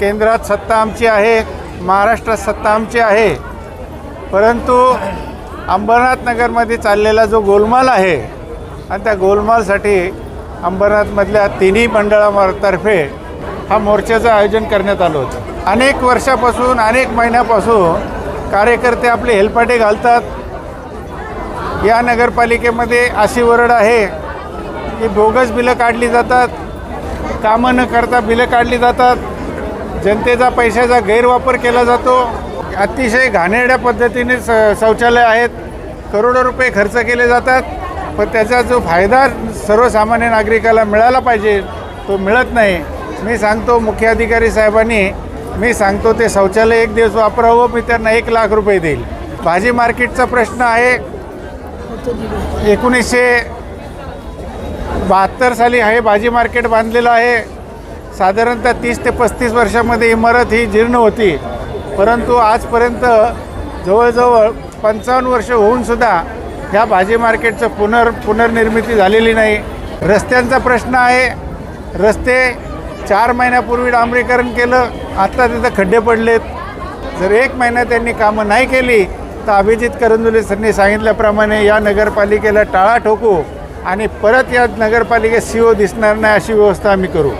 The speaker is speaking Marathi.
केंद्रात सत्ता आमची आहे महाराष्ट्रात सत्ता आमची आहे. परंतु अंबरनाथ नगरमध्ये चाललेला जो गोलमाल आहे आणि त्या गोलमालसाठी अंबरनाथमधल्या तिन्ही मंडळातर्फे हा मोर्चाचं आयोजन करण्यात आलं होतं. अनेक वर्षापासून अनेक महिन्यापासून कार्यकर्ते आपले हेलपाटे घालतात. या नगरपालिकेमध्ये अशी वरड आहे की बोगस बिलं काढली जातात कामं न करता बिलं काढली जातात. जनतेचा पैशाचा गैरवापर केला जातो. अतिशय घाणेरड्या पद्धतीने स शौचालय आहेत. करोडो रुपये खर्च केले जातात. पण त्याचा जो फायदा सर्वसामान्य नागरिकाला मिळाला पाहिजे तो मिळत नाही. मी सांगतो मुख्याधिकारी साहेबांनी मी सांगतो ते शौचालय एक दिवस वापरावं मी त्यांना एक लाख रुपये देईल. भाजी मार्केटचा प्रश्न आहे. एकोणीसशे बहात्तर साली हे भाजी मार्केट बांधलेलं आहे. साधारणतः तीस ते पस्तीस वर्षामध्ये इमारत ही जीर्ण होती. परंतु आजपर्यंत जवळजवळ पंचावन्न वर्ष होऊनसुद्धा ह्या भाजी मार्केटचं पुनर् पुनर्निर्मिती झालेली नाही. रस्त्यांचा प्रश्न आहे. रस्ते चार महिन्यापूर्वी डांबरीकरण केलं आत्ता तिथं खड्डे पडलेत. जर एक महिना त्यांनी कामं नाही केली तर अभिजित करंजुले सरनी सांगितल्याप्रमाणे या नगरपालिकेला टाळा ठोकू आणि परत या नगरपालिकेत सी ओ दिसणार नाही अशी व्यवस्था आम्ही करू.